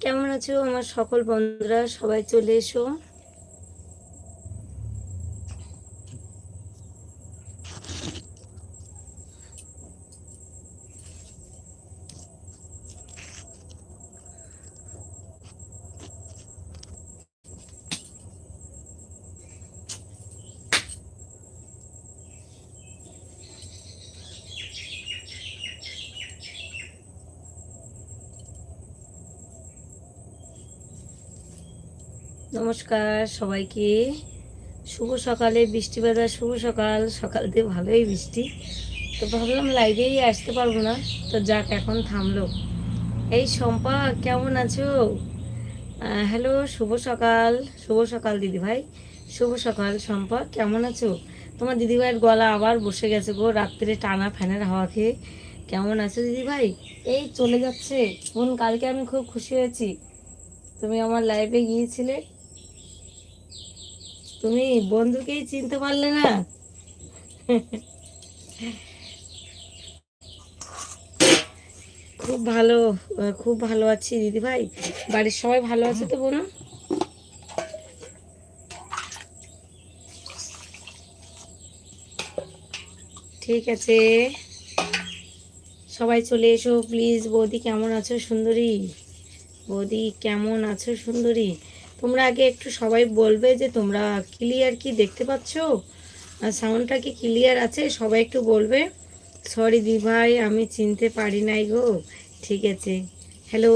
কেমন আছো আমার সকল বন্ধুরা? সবাই চলে এসো। নমস্কার সবাইকে। শুভ সকালে বৃষ্টি বাজার শুভ সকাল। সকাল দিয়ে ভালোই বৃষ্টি। তো ভাবলাম লাইভেই আসতে পারব না। তো যাক, এখন থামলো। এই শম্পা, কেমন আছো? হ্যালো শুভ সকাল। শুভ সকাল দিদি ভাই শুভ সকাল, শম্পা, কেমন আছো? তোমার দিদিভাইয়ের গলা আবার বসে গেছে গো, রাত্রে টানা ফ্যানের হাওয়া খেয়ে। কেমন আছো দিদি ভাই এই চলে যাচ্ছে। বোন, কালকে আমি খুব খুশি হয়েছি। তুমি আমার লাইভে গিয়েছিলে। তুমি বন্ধুকেই চিনতে পারলে না? খুব ভালো খুব ভালো আছি দিদি ভাই বাড়ির সবাই ভালো আছে তো বোন ঠিক আছে। সবাই চলে এসো প্লিজ বৌদি কেমন আছো সুন্দরী? বৌদি কেমন আছো সুন্দরী? তোমরা আগে একটু সবাই বলবে যে তোমরা ক্লিয়ার কি দেখতে পাচ্ছ? সাউন্ডটা কি ক্লিয়ার আছে? সবাই একটু বলবে। সরি দি ভাই আমি চিনতে পারি নাই গো। ঠিক আছে। হ্যালো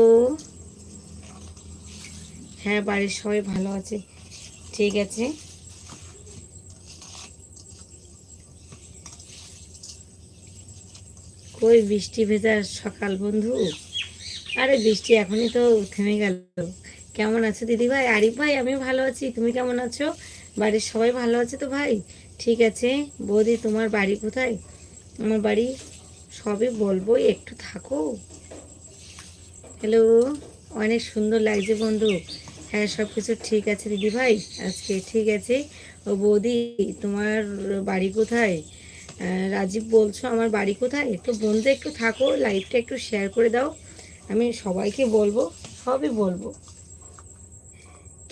হ্যাঁ বাড়ির সবাই ভালো আছে। ঠিক আছে। কই বৃষ্টি ভেজা সকাল বন্ধু? আরে বৃষ্টি এখনই তো থেমে গেল। কেমন আছো দিদি ভাই? আরিফ ভাই আমি ভালো আছি। তুমি কেমন আছো? বাড়ির সবাই ভালো আছে তো ভাই? ঠিক আছে। বৌদি, তোমার বাড়ি কোথায়? আমার বাড়ি সবই বলব, একটু থাকো। হ্যালো অনেক সুন্দর লাগছে বন্ধু। হ্যাঁ সব কিছু ঠিক আছে দিদি ভাই? আজকে ঠিক আছে। ও বৌদি, তোমার বাড়ি কোথায়? রাজীব বলছো, আমার বাড়ি কোথায়? তো বন্ধু, একটু থাকো লাইভটা একটু শেয়ার করে দাও। আমি সবাইকে বলব, সবই বলব।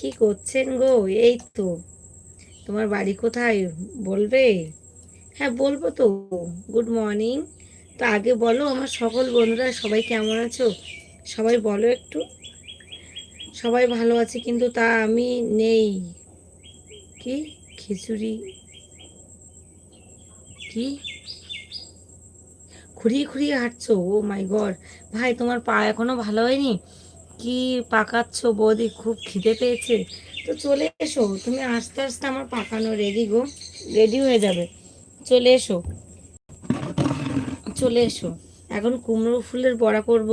কি করছেন গো? এই তো। তোমার বাড়ি কোথায়? বলবে? হ্যাঁ বলব তো। গুড মর্নিং তো আগে বলো, আমার সকল বন্ধুরা সবাই কেমন আছো? সবাই বলো একটু। সবাই ভালো আছে, কিন্তু তা আমি নেই। কি? খিচুড়ি? কি? খুঁড়িয়ে খুঁড়িয়ে হাঁটছো? ও মাই গড ভাই, তোমার পা এখনও ভালো হয়নি? কি পাকাচ্ছ বৌদি? খুব খিদে পেয়েছে। তো চলে এসো, তুমি আস্তে আস্তে আমার পাকানো রেডি গো। রেডি হয়ে যাবে। চলে এসো। চলে এসো। এখন কুমড়ো ফুলের বড়া করব।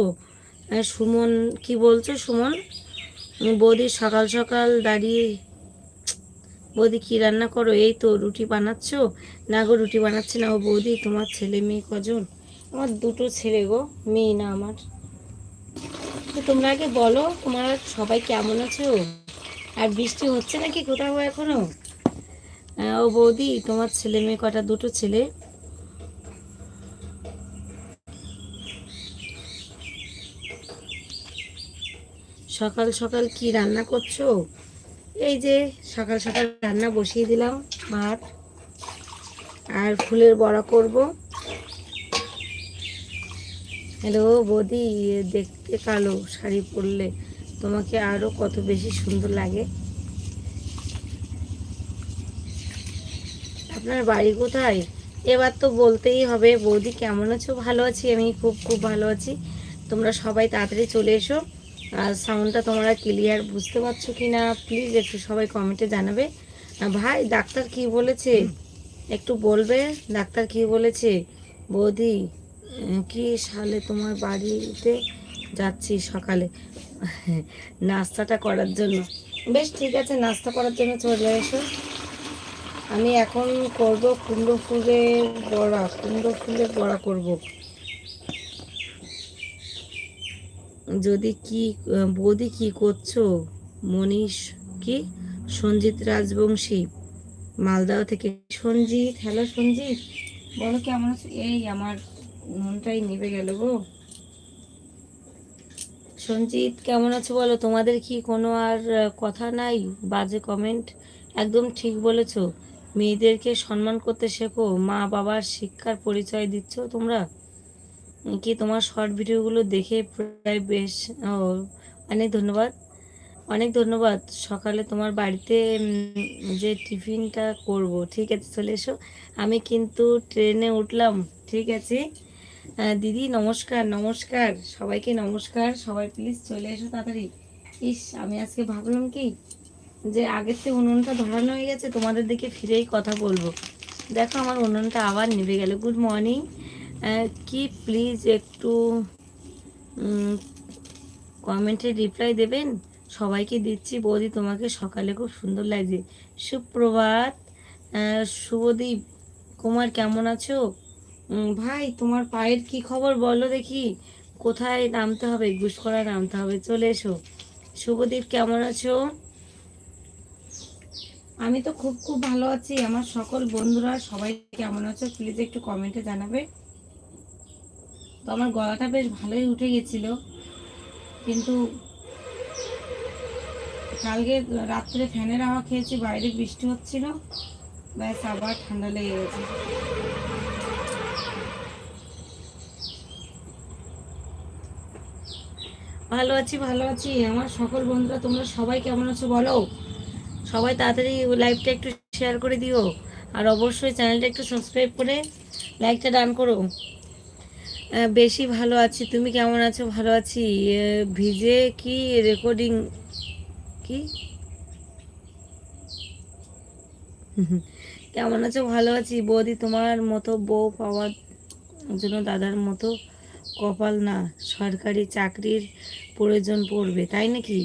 সুমন, কি বলছো সুমন? বৌদি সকাল সকাল দাঁড়িয়ে, বৌদি কি রান্না করো? এই তো রুটি বানাচ্ছ? না গো, রুটি বানাচ্ছে না। ও বৌদি, তোমার ছেলে মেয়ে কজন? আমার দুটো ছেলে গো, মেয়ে না আমার। তো তোমরা আগে বলো, তোমার সবাই কেমন আছো? আর বৃষ্টি হচ্ছে নাকি কোথাও এখনও? ও বৌদি, তোমার ছেলে মেয়ে কটা? দুটো ছেলে। সকাল সকাল কি রান্না করছ? এই যে সকাল সকাল রান্না বসিয়ে দিলাম, ভাত আর ফুলের বড়া করব। হ্যালো বৌদি দেখতে কালো শাড়ি পরলে তোমাকে আরও কত বেশি সুন্দর লাগে। আপনার বাড়ি কোথায়? এবার তো বলতেই হবে, বৌদি কেমন আছো? ভালো আছি, আমি খুব খুব ভালো আছি। তোমরা সবাই তাড়াতাড়ি চলে এসো। আর সাউন্ডটা তোমরা ক্লিয়ার বুঝতে পারছ কি না প্লিজ একটু সবাই কমেন্টে জানাবে। ভাই, ডাক্তার কি বলেছে? একটু বলবে, ডাক্তার কি বলেছে? বৌদি কি সালে তোমার বাড়িতে যাচ্ছি সকালে। নাস্তাটা করার জন্য। বেশ, ঠিক আছে, নাস্তা করার জন্য চলে এসো। আমি এখন করব কুমড়ো ফুলের বড়া, কুমড়ো ফুলের বড়া করব। যদি কি, বৌদি কি করছ? মনীষ কি? সঞ্জিত রাজবংশী। মালদাও থেকে। সঞ্জিত, হ্যালো সঞ্জিত। বলো, কেমন আছো? এই আমার মনটাই নেবে গেল গো। সঞ্জিত, কেমন আছো বলো? তোমাদের কি কোনো আর কথা নাই? বাজে কমেন্ট একদম ঠিক বলেছ। মেয়েদেরকে সম্মান করতে শেখো, মা বাবার শিক্ষার পরিচয় দিচ্ছ তোমরা? কি তোমার শর্ট ভিডিওগুলো দেখে প্রায় বেশ, ও, অনেক ধন্যবাদ। অনেক ধন্যবাদ। সকালে তোমার বাড়িতে যে টিফিনটা করব, ঠিক আছে? চলে এসো। আমি কিন্তু ট্রেনে উঠলাম, ঠিক আছে? দিদি, নমস্কার নমস্কার। সবাইকে নমস্কার। সবাই প্লিজ চলে এসো তাড়াতাড়ি। ইস, আমি আজকে ভাবলাম কি যে আগের থেকে উনুনটা ধরানো হয়ে গেছে, তোমাদের দিকে ফিরেই কথা বলব। দেখো, আমার উনুনটা আবার নেবে গেল। গুড মর্নিং কি প্লিজ একটু কমেন্টে রিপ্লাই দেবেন? সবাইকে দিচ্ছি। বৌদি, তোমাকে সকালে খুব সুন্দর লাগছে। সুপ্রভাত। শুভদীপ, কুমার, কেমন আছো? ভাই, তোমার পায়ের কি খবর বলো দেখি। কোথায় নামতে হবে? গুসকরা নামতে হবে। চলে এসো। শুভদীপ, কেমন আছো? আমি তো খুব খুব ভালো আছি। আমার সকল বন্ধুরা সবাই কেমন আছো? প্লিজ একটু কমেন্টে জানাবে। তো আমার গলাটা বেশ ভালোই উঠে গেছিল। কিন্তু কালকে রাত্রে ফ্যানের হাওয়া খেয়েছি, বাইরে বৃষ্টি হচ্ছিল। ব্যাস আবার ঠান্ডা লেগে গেছে। ভালো আছি ভালো আছি। আমার সকল বন্ধুরা, তোমরা সবাই কেমন আছো বলো? সবাই তাড়াতাড়ি লাইভটা একটু শেয়ার করে দিও। আর অবশ্যই চ্যানেলটা একটু সাবস্ক্রাইব করে লাইকটা ডান করো। বেশি ভালো আছি। তুমি কেমন আছো? ভালো আছি। ভিজে কি রেকর্ডিং কি? কেমন আছো? ভালো আছি। বৌদি, তোমার মতো বউ পাওয়ার জন্য দাদার মতো কপাল না সরকারি চাকরির প্রয়োজন পড়বে তাই নাকি?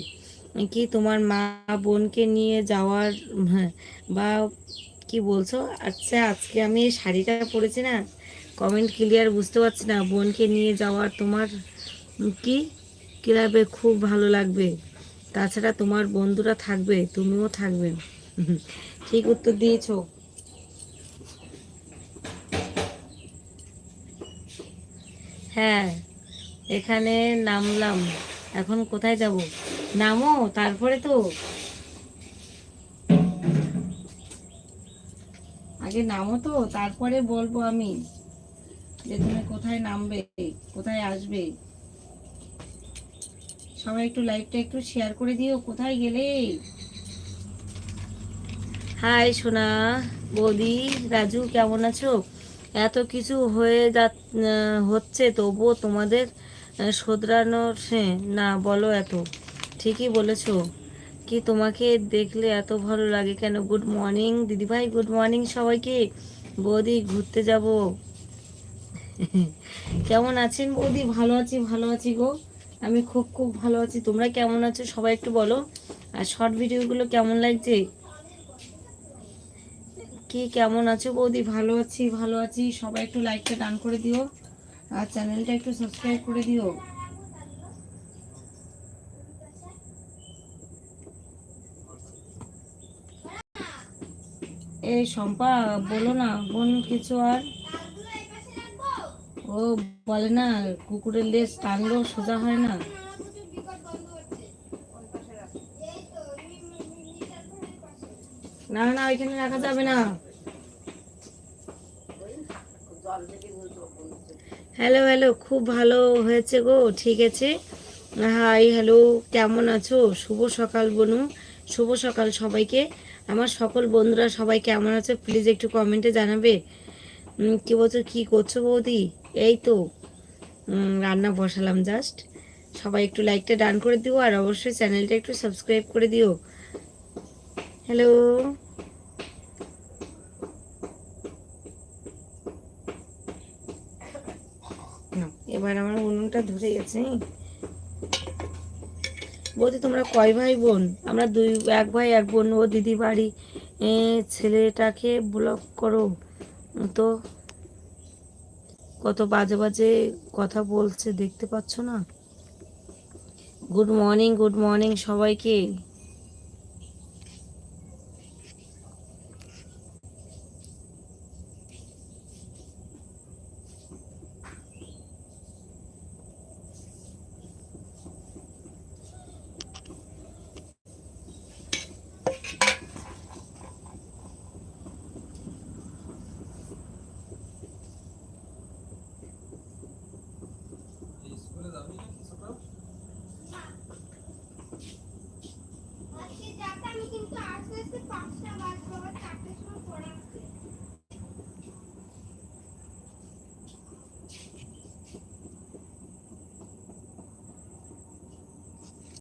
কি তোমার মা বোনকে নিয়ে যাওয়ার হ্যাঁ, বা কি বলছো? আচ্ছা আজকে আমি এই শাড়িটা পরেছি না? কমেন্ট ক্লিয়ার বুঝতে পারছি না বোনকে নিয়ে যাওয়ার তোমার কি? ক্লাবে খুব ভালো লাগবে? তাছাড়া তোমার বন্ধুরা থাকবে তুমিও থাকবে। ঠিক উত্তর দিয়েছ। হ্যাঁ এখানে নামলাম। এখন কোথায় যাব? নামো, তারপরে তো। আগে নামো তো, তারপরে বলব আমি যে তুমি কোথায় নামবে, কোথায় আসবে। সবাই একটু লাইভটা একটু শেয়ার করে দিও, কোথায় গেলে? হাই সোনা, বৌদি, রাজু, কেমন আছো? এত কিছু হয়ে যা হচ্ছে, তবুও তোমাদের শোধরানোর না, বলো এত। ঠিকই বলেছ। কি তোমাকে দেখলে এত ভালো লাগে কেন? গুড মর্নিং দিদিভাই গুড মর্নিং সবাইকে। বৌদি, ঘুরতে যাব। কেমন আছেন বৌদি? ভালো আছি ভালো আছি গো। আমি খুব খুব ভালো আছি। তোমরা কেমন আছো? সবাই একটু বলো। আর শর্ট ভিডিওগুলো কেমন লাগছে? কি, কেমন আছো বৌদি? ভালো আছি ভালো আছি। সবাই একটু লাইকটা ডান করে দিও। আর চ্যানেলটা একটু সাবস্ক্রাইব করে দিও। এই শম্পা, বলো না, বোন কিছু আর? ও বলে না, কুকুরের লেজ টানলেও সোজা হয় না না না, ওইখানে রাখা যাবে না। হ্যালো হ্যালো খুব ভালো হয়েছে গো, ঠিক আছে? হাই হ্যালো কেমন আছো? শুভ সকাল বনু, শুভ সকাল সবাইকে। আমার সকল বন্ধুরা সবাই কেমন আছো? প্লিজ একটু কমেন্টে জানাবে। কি বলছো, কি করছ বৌদি? এই তো রান্না বসালাম জাস্ট সবাই একটু লাইকটা ডান করে দিও, আর অবশ্যই চ্যানেলটা একটু সাবস্ক্রাইব করে দিও। হ্যালো এবার আমার গেছে? বলছি তোমরা কয় ভাই বোন আমরা দুই, এক ভাই, এক বোন। ও দিদি বাড়ি ছেলেটাকে ব্লক করো। তো কত বাজে বাজে কথা বলছে, দেখতে পাচ্ছ না? গুড মর্নিং গুড মর্নিং সবাইকে।